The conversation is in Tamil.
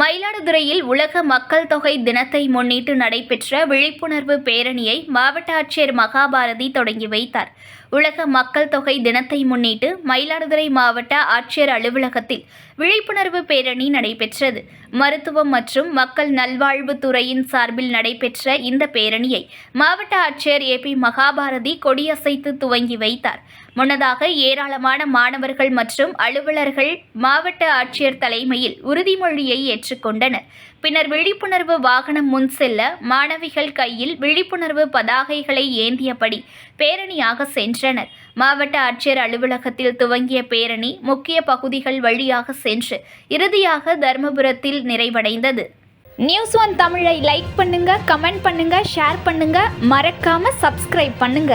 மயிலாடுதுறையில் உலக மக்கள் தொகை தினத்தை முன்னிட்டு நடைபெற்ற விழிப்புணர்வு பேரணியை மாவட்ட ஆட்சியர் மகாபாரதி தொடங்கி வைத்தார். உலக மக்கள் தொகை தினத்தை முன்னிட்டு மயிலாடுதுறை மாவட்ட ஆட்சியர் அலுவலகத்தில் விழிப்புணர்வு பேரணி நடைபெற்றது. மருத்துவம் மற்றும் மக்கள் நல்வாழ்வு துறையின் சார்பில் நடைபெற்ற இந்த பேரணியை மாவட்ட ஆட்சியர் ஏ பி மகாபாரதி கொடியசைத்து துவங்கி வைத்தார். முன்னதாக ஏராளமான மாணவர்கள் மற்றும் அலுவலர்கள் மாவட்ட ஆட்சியர் தலைமையில் உறுதிமொழியை ஏற்றுக்கொண்டனர். பின்னர் விழிப்புணர்வு வாகனம் முன் செல்ல மாணவிகள் கையில் விழிப்புணர்வு பதாகைகளை ஏந்தியபடி பேரணியாக சென்றனர். மாவட்ட ஆட்சியர் அலுவலகத்தில் துவங்கிய பேரணி முக்கிய பகுதிகள் வழியாக சென்று இறுதியாக தர்மபுரத்தில் நிறைவடைந்தது. நியூஸ் ஒன் தமிழை லைக் பண்ணுங்க கமெண்ட் பண்ணுங்க ஷேர் பண்ணுங்க. மறக்காம சப்ஸ்கிரைப் பண்ணுங்க.